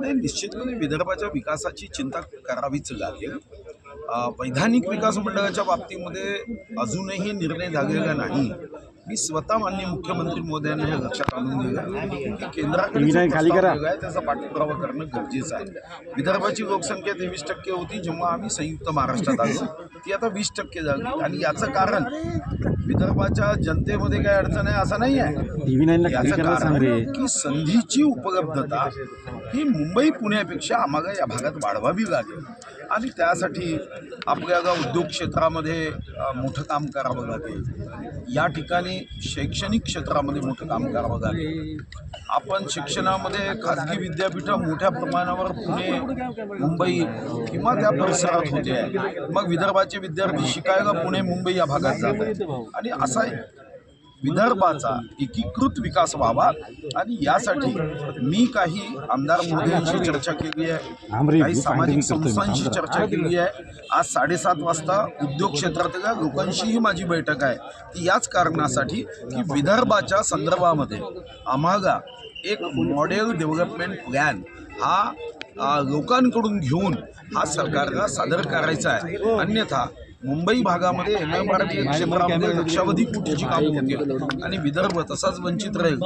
नाही निश्चितपणे विदर्भाच्या विकासाची चिंता करावीच लागेल. वैधानिक विकास मंडळाच्या बाबतीमध्ये अजूनही निर्णय झालेला नाही. मी स्वतः माननीय मुख्यमंत्री महोदयांना हे लक्षात आणून दिलं की केंद्राकडे खाली आहे त्याचा पाठपुरावा करणं गरजेचं आहे. विदर्भाची लोकसंख्या तेवीस टक्के होती जेव्हा आम्ही संयुक्त महाराष्ट्रात आलो. ती आता वीस टक्के झाली. आणि याचं कारण विदर्भाच्या जनतेमध्ये काय अडचण आहे असं नाही आहे. याचं कारण की संधीची उपलब्धता ही मुंबई पुण्यापेक्षा आम्हाला या भागात वाढवावी लागेल. आणि त्यासाठी आपल्याला उद्योग क्षेत्रामध्ये मोठं काम करावं लागेल. या ठिकाणी शैक्षणिक क्षेत्रामध्ये मोठं काम करावं लागेल. आपण शिक्षणामध्ये खाजगी विद्यापीठं मोठ्या प्रमाणावर पुणे मुंबई किंवा त्या परिसरात होते. मग विदर्भाचे विद्यार्थी शिकायला पुणे मुंबई या भागात जात आहेत आणि असा विदर्भाचा एकीकृत विकास व्हावा आणि यासाठी मी काही आमदार मोदींशी चर्चा केली आहे. काही सामाजिक संस्थांशी चर्चा केली आहे. आज साडेसात वाजता उद्योग क्षेत्रातल्या लोकांशीही माझी बैठक आहे. ती याच कारणासाठी की विदर्भाच्या संदर्भामध्ये आम्हाला एक मॉडेल डेव्हलपमेंट प्लॅन हा लोकांकडून घेऊन हा सरकारला सादर करायचा आहे. अन्यथा मुंबई भागामध्ये एम एम आर क्षेत्रामध्ये लक्षावधी कोटीची कामं होतील आणि विदर्भ तसाच वंचित राहील.